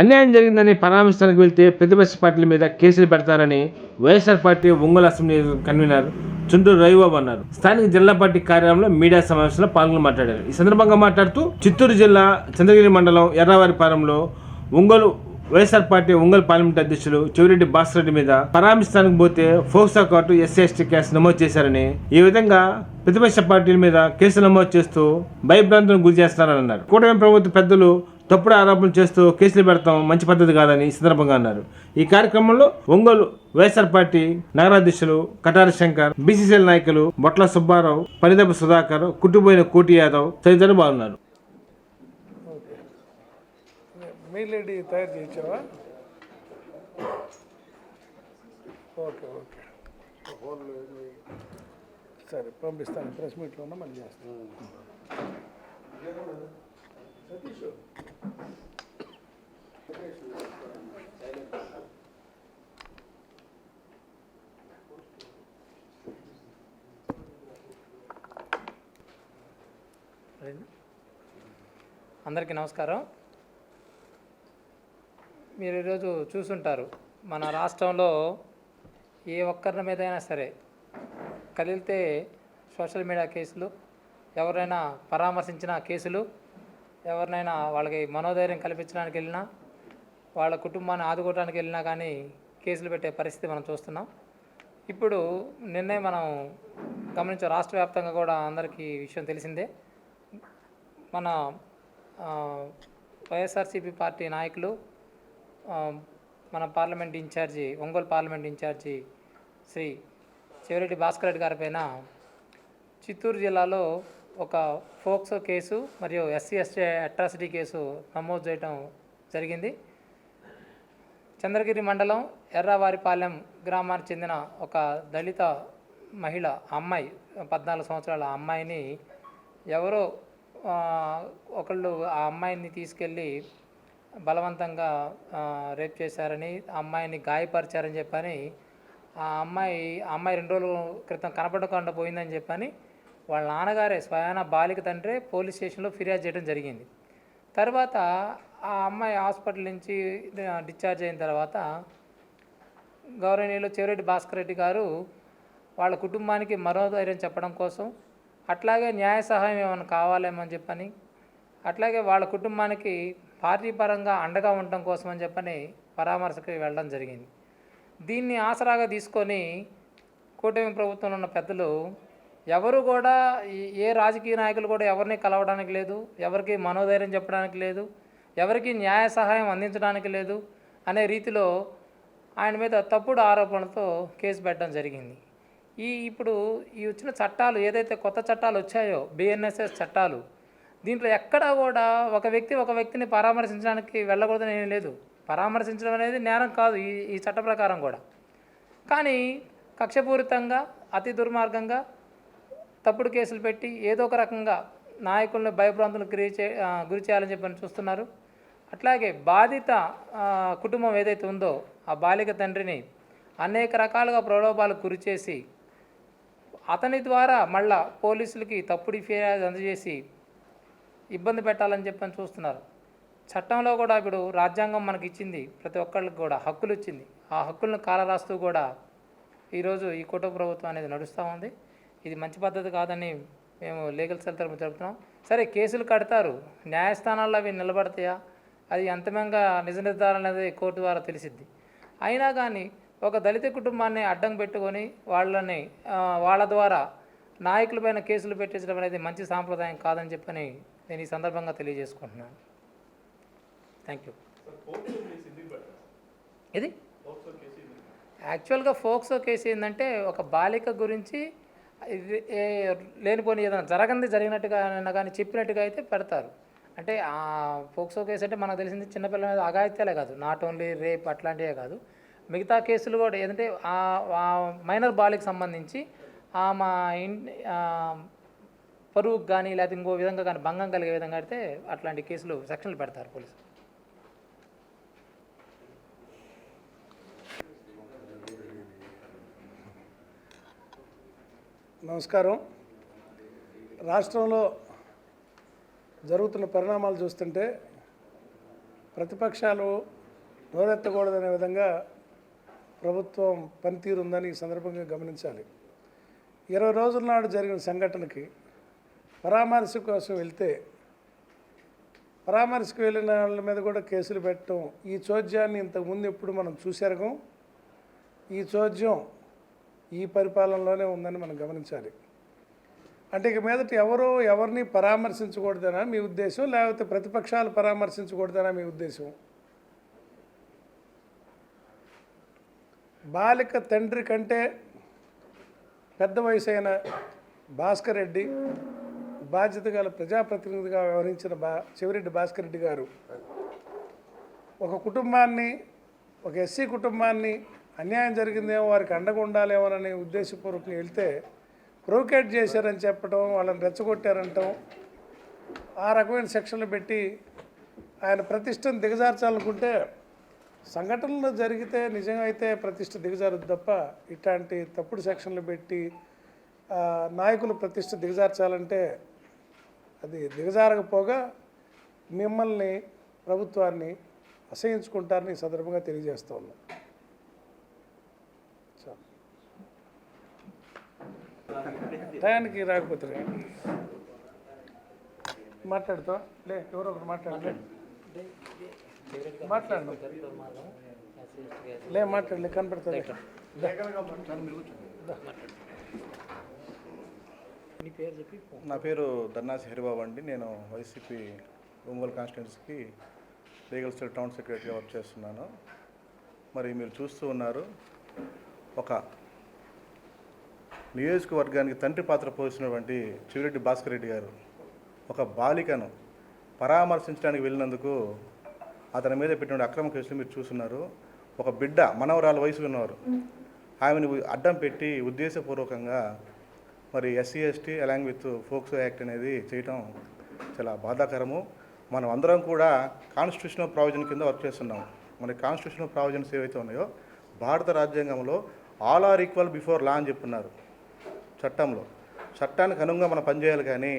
అన్యాయం జరిగిందని పరామర్శించడానికి వెళ్తే ప్రతిపక్ష పార్టీల మీద కేసులు పెడతారని YSR party Ongole assembly convener Chunduru Ravibabu అన్నారు. స్థానిక జిల్లా పార్టీ కార్యాలయంలో మీడియా సమావేశంలో పాల్గొని మాట్లాడారు. ఈ సందర్భంగా మాట్లాడుతూ చిత్తూరు జిల్లా చంద్రగిరి మండలం ఎర్రవారిపాలెంలో Ongole YSR party Ongole parliament అధ్యక్షులు చెవిరెడ్డి భాస్కర్ రెడ్డి మీద పరామర్శించడానికి పోతే POCSO court SC ST case నమోదు చేశారని ఈ విధంగా ప్రతిపక్ష పార్టీల మీద కేసులు నమోదు చేస్తూ భయభ్రాంతులకు గురి చేస్తారని అన్నారు. కూటమి ప్రభుత్వ పెద్దలు తప్పుడు ఆరోపణలు చేస్తూ కేసులు పెడతాం మంచి పద్ధతి కాదని సందర్భంగా అన్నారు. ఈ కార్యక్రమంలో ఒంగోలు వైఎస్ఆర్ పార్టీ నగరాధ్యక్షులు కటారి శంకర్ బీసీసీఎల్ నాయకులు బొట్ల సుబ్బారావు పనిదెబ్బ సుధాకర్ కుట్టుపోయిన కోటి యాదవ్ తదితరులు బాగున్నారు ఓకే ఓకే. సరే పంపిస్తాను. ప్రెస్ మీట్లో ఉన్నా మళ్ళీ చేస్తాను. అందరికీ నమస్కారం. మీరు ఈరోజు చూసుంటారు మన రాష్ట్రంలో ఏ ఒక్కరి మీదైనా సరే కలిగితే సోషల్ మీడియా కేసులు ఎవరైనా పరామర్శించిన కేసులు ఎవరినైనా వాళ్ళకి మనోధైర్యం కల్పించడానికి వెళ్ళినా వాళ్ళ కుటుంబాన్ని ఆదుకోవడానికి వెళ్ళినా కానీ కేసులు పెట్టే పరిస్థితి మనం చూస్తున్నాం. ఇప్పుడు నిన్నే మనం గమనించే రాష్ట్ర వ్యాప్తంగా కూడా అందరికీ విషయం తెలిసిందే. మన వైఎస్ఆర్సీపీ పార్టీ నాయకులు మన parliament incharge Ongole parliament incharge Shri Chevireddy Bhaskar Reddy గారి పైన చిత్తూరు జిల్లాలో ఒక ఫోక్సో కేసు మరియు ఎస్సీ ఎస్టీ అట్రాసిటీ కేసు నమోదు చేయడం జరిగింది. చంద్రగిరి మండలం ఎర్రవారిపాలెం గ్రామానికి చెందిన ఒక దళిత మహిళ అమ్మాయి పద్నాలుగు సంవత్సరాల అమ్మాయిని ఎవరో ఒకళ్ళు ఆ అమ్మాయిని తీసుకెళ్ళి బలవంతంగా రేప్ చేశారని ఆ అమ్మాయిని గాయపరిచారని చెప్పని ఆ అమ్మాయి అమ్మాయి రెండు రోజుల క్రితం కనపడకుండా పోయిందని చెప్పని వాళ్ళ నాన్నగారే స్వయాన బాలిక తండ్రే పోలీస్ స్టేషన్లో ఫిర్యాదు చేయడం జరిగింది. తర్వాత ఆ అమ్మాయి హాస్పిటల్ నుంచి డిశ్చార్జ్ అయిన తర్వాత గౌరవనీయులు చెవిరెడ్డి భాస్కర్ రెడ్డి గారు వాళ్ళ కుటుంబానికి మనోధైర్యం చెప్పడం కోసం అట్లాగే న్యాయ సహాయం ఏమైనా కావాలేమని చెప్పని అట్లాగే వాళ్ళ కుటుంబానికి పార్టీ పరంగా అండగా ఉండటం కోసం అని చెప్పని పరామర్శకి వెళ్ళడం జరిగింది. దీన్ని ఆసరాగా తీసుకొని కూటమి ప్రభుత్వంలో ఉన్న పెద్దలు ఎవరు కూడా ఏ రాజకీయ నాయకులు కూడా ఎవరిని కలవడానికి లేదు ఎవరికి మనోధైర్యం చెప్పడానికి లేదు ఎవరికి న్యాయ సహాయం అందించడానికి లేదు అనే రీతిలో ఆయన మీద తప్పుడు ఆరోపణలతో కేసు పెట్టడం జరిగింది. ఈ ఇప్పుడు ఈ వచ్చిన చట్టాలు ఏదైతే కొత్త చట్టాలు వచ్చాయో బిఎన్ఎస్ఎస్ చట్టాలు దీంట్లో ఎక్కడా కూడా ఒక వ్యక్తి ఒక వ్యక్తిని పరామర్శించడానికి వెళ్ళకూడదని ఏం లేదు. పరామర్శించడం అనేది నేరం కాదు ఈ ఈ చట్ట ప్రకారం కూడా. కానీ కక్షపూరితంగా అతి దుర్మార్గంగా తప్పుడు కేసులు పెట్టి ఏదో ఒక రకంగా నాయకులను భయభ్రాంతులు గురి చే గురి చేయాలని చెప్పని చూస్తున్నారు. అట్లాగే బాధిత కుటుంబం ఏదైతే ఉందో ఆ బాలిక తండ్రిని అనేక రకాలుగా ప్రలోభాలకు గురిచేసి అతని ద్వారా మళ్ళా పోలీసులకి తప్పుడు ఫిర్యాదు అందజేసి ఇబ్బంది పెట్టాలని చెప్పని చూస్తున్నారు. చట్టంలో కూడా ఇప్పుడు రాజ్యాంగం మనకి ఇచ్చింది ప్రతి ఒక్కళ్ళకి కూడా హక్కులు ఇచ్చింది. ఆ హక్కులను కాలరాస్తూ కూడా ఈరోజు ఈ కుటుంబ ప్రభుత్వం అనేది నడుస్తూ ఉంది. ఇది మంచి పద్ధతి కాదని మేము లీగల్ సెల్ తరపు జరుపుతున్నాం సరే కేసులు కడతారు. న్యాయస్థానాల్లో అవి నిలబడతాయా? అది అంతిమంగా నిజ నిర్ధారణ అనేది కోర్టు ద్వారా తెలిసిద్ది. అయినా కానీ ఒక దళిత కుటుంబాన్ని అడ్డం పెట్టుకొని వాళ్ళని వాళ్ళ ద్వారా నాయకులపైన కేసులు పెట్టించడం అనేది మంచి సాంప్రదాయం కాదని చెప్పని నేను ఈ సందర్భంగా తెలియజేసుకుంటున్నాను. థ్యాంక్ యూ ఇది యాక్చువల్గా ఫోక్సో కేసు ఏంటంటే ఒక బాలిక గురించి లేనిపోని ఏదైనా జరగంది జరిగినట్టుగా అయినా కానీ చెప్పినట్టుగా అయితే పెడతారు. అంటే ఆ ఫోక్సో కేసు అంటే మనకు తెలిసింది చిన్నపిల్లల మీద అఘాయిత్యాలే కాదు. నాట్ ఓన్లీ రేప్ అట్లాంటివే కాదు. మిగతా కేసులు కూడా ఏంటంటే ఆ మైనర్ బాలికి సంబంధించి ఆ మా పరువుకు కానీ లేకపోతే ఇంకో విధంగా కానీ భంగం కలిగే విధంగా అయితే అట్లాంటి కేసులు సెక్షన్లు పెడతారు పోలీసులు. నమస్కారం. రాష్ట్రంలో జరుగుతున్న పరిణామాలు చూస్తుంటే ప్రతిపక్షాలు నోరెత్తకూడదనే విధంగా ప్రభుత్వం పనితీరు ఉందని ఈ సందర్భంగా గమనించాలి. ఇరవై రోజుల నాడు జరిగిన సంఘటనకి పరామర్శ కోసం వెళ్తే పరామర్శకు వెళ్ళిన వాళ్ళ మీద కూడా కేసులు పెట్టడం ఈ చోద్యాన్ని ఇంతకుముందు ఎప్పుడు మనం చూసేరగం ఈ చోద్యం ఈ పరిపాలనలోనే ఉందని మనం గమనించాలి. అంటే ఇక మీదట ఎవరో ఎవరిని పరామర్శించకూడదనా మీ ఉద్దేశం? లేకపోతే ప్రతిపక్షాలు పరామర్శించకూడదనా మీ ఉద్దేశం? బాలిక తండ్రి కంటే పెద్ద వయసు అయిన భాస్కర్ రెడ్డి బాధ్యత గల ప్రజాప్రతినిధిగా వ్యవహరించిన బా చెవిరెడ్డి భాస్కర్ రెడ్డి గారు ఒక కుటుంబాన్ని ఒక ఎస్సీ కుటుంబాన్ని అన్యాయం జరిగిందేమో వారికి అండగా ఉండాలేమోనని ఉద్దేశపూర్వకంగా వెళ్తే ప్రొవోకేట్ చేశారని చెప్పడం వాళ్ళని రెచ్చగొట్టారంటాం ఆ రకమైన సెక్షన్లు పెట్టి ఆయన ప్రతిష్టను దిగజార్చాలనుకుంటే సంఘటనలు జరిగితే నిజంగా అయితే ప్రతిష్ట దిగజారదు తప్ప ఇట్లాంటి తప్పుడు సెక్షన్లు పెట్టి నాయకులు ప్రతిష్ట దిగజార్చాలంటే అది దిగజారకపోగా మిమ్మల్ని ప్రభుత్వాన్ని అసహించుకుంటారని సందర్భంగా తెలియజేస్తూ ఉన్నాం చాలు. టయానికి రాకపోతే రా. మాట్లాడుతావా? లే ఎవరో ఒకరు మాట్లాడలే. మాట్లాడు లే మాట్లాడలే కనపడుతుంది నీ పేరు చెప్పి నా పేరు దన్నాసి హరిబాబు అండి. నేను వైసీపీ ఒంగోలు కాన్స్టిట్యున్సీకి లీగల్ సెల్ టౌన్ సెక్రటరీగా వర్క్ చేస్తున్నాను. మరి మీరు చూస్తూ ఉన్నారు ఒక నియోజకవర్గానికి తండ్రి పాత్ర పోసినటువంటి చివిరెడ్డి భాస్కర్ రెడ్డి గారు ఒక బాలికను పరామర్శించడానికి వెళ్ళినందుకు అతని మీద పెట్టిన అక్రమ కేసులు మీరు చూస్తున్నారు. ఒక బిడ్డ మనవరాల వయసు ఉన్నవారు. ఆమెను అడ్డం పెట్టి ఉద్దేశపూర్వకంగా మరి SC ST along with POCSO act అనేది చేయటం చాలా బాధాకరము. మనం అందరం కూడా కాన్స్టిట్యూషనల్ ప్రావిజన్ కింద వర్క్ చేస్తున్నాం. మన కాన్స్టిట్యూషనల్ ప్రావిజన్స్ ఏవైతే ఉన్నాయో భారత రాజ్యాంగంలో all are equal before law అని చెప్పున్నారు. చట్టంలో. చట్టానికి అనుగుణంగా మనం పనిచేయాలి కానీ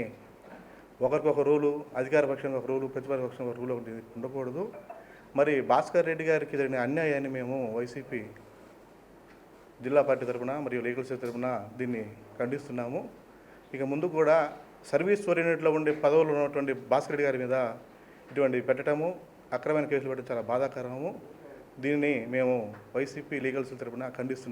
ఒకరికి ఒక రూలు అధికార పక్షంగా ఒక రూలు ప్రతిపక్ష పక్షంగా ఒక రూలు ఒకటి ఉండకూడదు. మరి భాస్కర్ రెడ్డి గారికి జరిగిన అన్యాయాన్ని మేము వైసీపీ జిల్లా పార్టీ తరపున మరియు లీగల్ సెల్ తరపున దీన్ని ఖండిస్తున్నాము. ఇక ముందు కూడా సర్వీస్ ఓరియంటెడ్లో ఉండే పదవులు ఉన్నటువంటి భాస్కర్ రెడ్డి గారి మీద ఇటువంటి పెట్టడము అక్రమైన కేసులు పెట్టడం చాలా బాధాకరము. దీనిని మేము వైసీపీ లీగల్ సెల్ తరపున ఖండిస్తున్నాము.